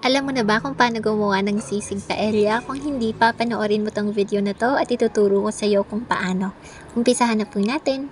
Alam mo na ba kung paano gumawa ng sisig paella? Kung hindi pa, panoorin mo tong video na to at ituturo ko sa iyo kung paano. Umpisahan na po natin.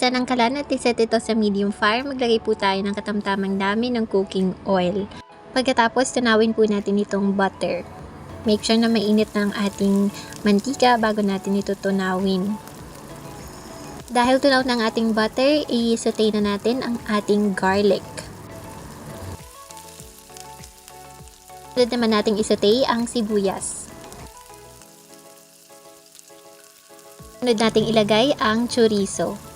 Sa ng kalan at iset ito sa medium fire, maglagay po tayo ng katamtamang dami ng cooking oil. Pagkatapos, tunawin po natin itong butter. Make sure na mainit ng ating mantika bago natin ito tunawin. Dahil tunaw ng ating butter, i-saute na natin ang ating garlic. Sunod naman nating isaute ang sibuyas. Sunod nating ilagay ang chorizo.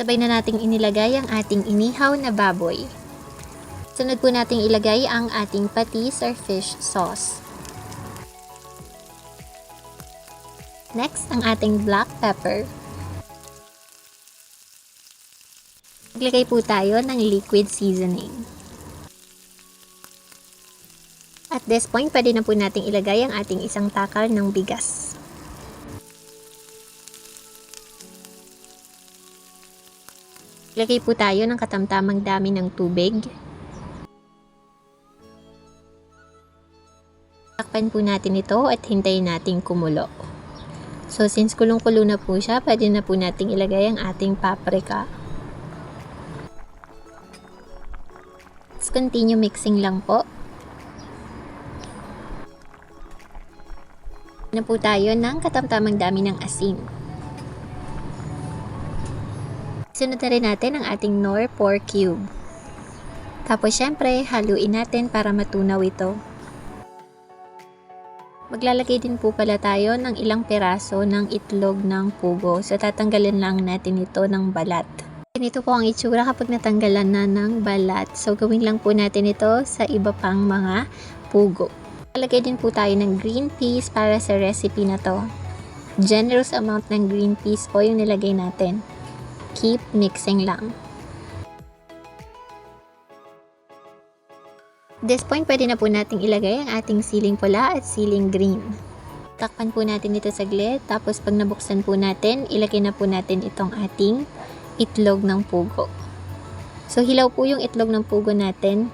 Sabay na nating inilagay ang ating inihaw na baboy. Sunod po nating ilagay ang ating patis or fish sauce. Next, ang ating black pepper. Maglagay po tayo ng liquid seasoning. At this point, pwede na po nating ilagay ang ating isang takal ng bigas. Lagay po tayo ng katamtamang dami ng tubig. Takpan po natin ito at hintayin natin kumulo. So, since kulong-kulo na po siya, pwede na po nating ilagay ang ating paprika. Let's continue mixing lang po. Na po tayo ng katamtamang dami ng asin. Sunod na rin natin ang ating nor pork cube. Tapos syempre, haluin natin para matunaw ito. Maglalagay din po pala tayo ng ilang peraso ng itlog ng pugo. So tatanggalin lang natin ito ng balat. Ganito po ang itsura kapag natanggalan na ng balat. So gawin lang po natin ito sa iba pang mga pugo. Lalagay din po tayo ng green peas para sa recipe na to. Generous amount ng green peas po yung nilagay natin keep mixing lang. This point, pwede na po nating ilagay ang ating siling pula at siling green. Takpan po natin ito saglit, tapos pag nabuksan po natin, ilagay na po natin itong ating itlog ng pugo. So, hilaw po yung itlog ng pugo natin.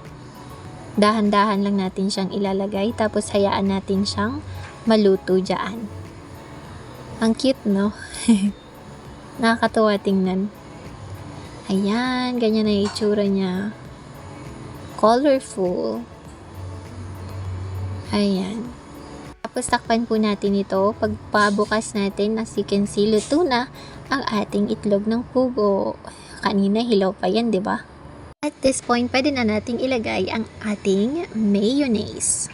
Dahan-dahan lang natin siyang ilalagay, tapos hayaan natin siyang maluto dyan. Ang cute, no? Nakakatuwa tingnan. Ayan, ganyan na yung itsura niya. Colorful. Ayan. Tapos takpan po natin ito. Pagpabukas natin, as you can see, luto na ang ating itlog ng pugo. Kanina hilaw pa yan, di ba? At this point, pwede na nating ilagay ang ating mayonnaise.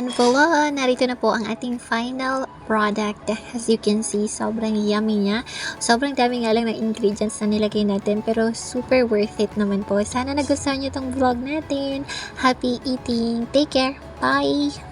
And voila! Narito na po ang ating final product. As you can see, sobrang yummy niya. Sobrang dami nga lang ng ingredients na nilagay natin pero super worth it naman po. Sana nagustuhan niyo tong vlog natin. Happy eating! Take care! Bye!